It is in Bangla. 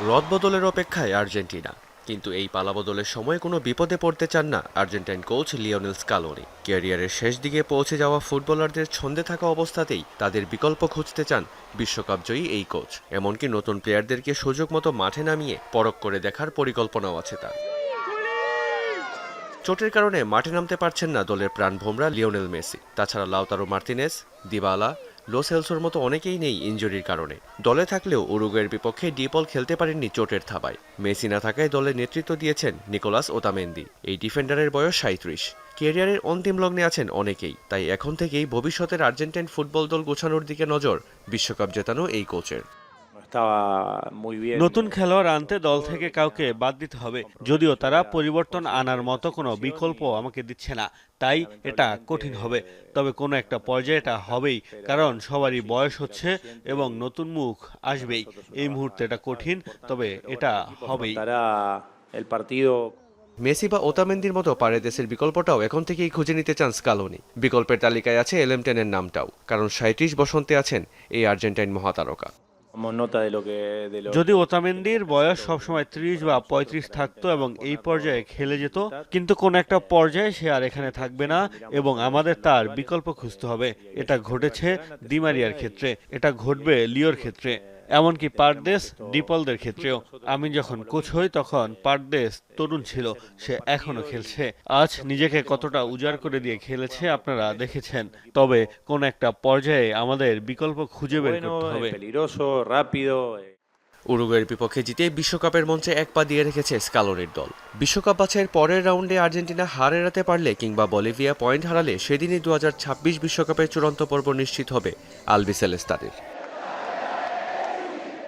রদবদলের অপেক্ষায় আর্জেন্টিনা। কিন্তু এই পালাবদলের সময় কোনো বিপদে পড়তে চান না আর্জেন্টাইন কোচ লিওনেল স্কালোনি। ক্যারিয়ারের শেষ দিকে পৌঁছে যাওয়া ফুটবলারদের ছন্দে থাকা অবস্থাতেই তাদের বিকল্প খুঁজতে চান বিশ্বকাপজয়ী এই কোচ। এমনকি নতুন প্লেয়ারদেরকে সুযোগ মতো মাঠে নামিয়ে পরখ করে দেখার পরিকল্পনাও আছে তার। চোটের কারণে মাঠে নামতে পারছেন না দলের প্রাণভোমরা লিওনেল মেসি। তাছাড়া লাউতারো মার্তিনেস, দিবালা লোসেলসোর মতো অনেকেই নেই ইঞ্জুরির কারণে। দলে থাকলেও উরুগুয়ের বিপক্ষে ডিপল খেলতে পারেননি চোটের থাবায়। মেসি না থাকায় দলে নেতৃত্ব দিয়েছেন নিকোলাস ওতামেন্দি। এই ডিফেন্ডারের বয়স সাঁত্রিশ কেরিয়ারের অন্তিম লগ্নে আছেন অনেকেই, তাই এখন থেকেই ভবিষ্যতের আর্জেন্টাইন ফুটবল দল গোছানোর দিকে নজর বিশ্বকাপ জেতানো এই কোচের. নতুন খেলোয়াড় আনতে দল থেকে কাউকে বাদ দিতে হবে। যদিও তারা পরিবর্তন আনার মতো কোনো বিকল্প আমাকে দিচ্ছে না। তাই এটা কঠিন হবে। তবে কোনো একটা পর্যায়ে এটা হবেই কারণ সবারই বয়স হচ্ছে এবং নতুন মুখ আসবেই। এই মুহূর্তে এটা কঠিন তবে এটা হবেই। মেসি বা ওতামেন্দির মতো পারেদেসের বিকল্পটাও এখন থেকেই খুঁজে নিতে চান স্কালোনি। বিকল্পের তালিকায় আছে এলেমটেনের নামটাও কারণ সাঁত্রিশ বসন্তে আছেন এই আর্জেন্টাইন মহাতারকা। যদি ওতামেন্দির বয়স সবসময় ত্রিশ বা পঁয়ত্রিশ থাকতো এবং এই পর্যায়ে খেলে যেত কিন্তু কোন একটা পর্যায়ে সে আর এখানে থাকবে না এবং আমাদের তার বিকল্প খুঁজতে হবে। এটা ঘটেছে দিমারিয়ার ক্ষেত্রে এটা ঘটবে লিওর ক্ষেত্রে। এমনকি পারদেশ ডিপলদের ক্ষেত্রেও আমি যখন কোচ হই তখন পারদেশ তরুণ ছিল সে এখনও খেলছে আজ নিজেকে কতটা উজাড় করে দিয়ে খেলেছে আপনারা দেখেছেন তবে কোন একটা পর্যায়ে আমাদের বিকল্প খুঁজে বের করতে হবে eh, উরুগুয়ের বিপক্ষে জিতে বিশ্বকাপের মঞ্চে এক পা দিয়ে রেখেছে স্কালোনির দল বিশ্বকাপ বাছাইয়ের পরের রাউন্ডে আর্জেন্টিনা হার এড়াতে পারলে কিংবা বলিভিয়া পয়েন্ট হারালে সেদিনই দু বিশ্বকাপের চূড়ান্ত পর্ব নিশ্চিত হবে আলবিসেলেস্তাদের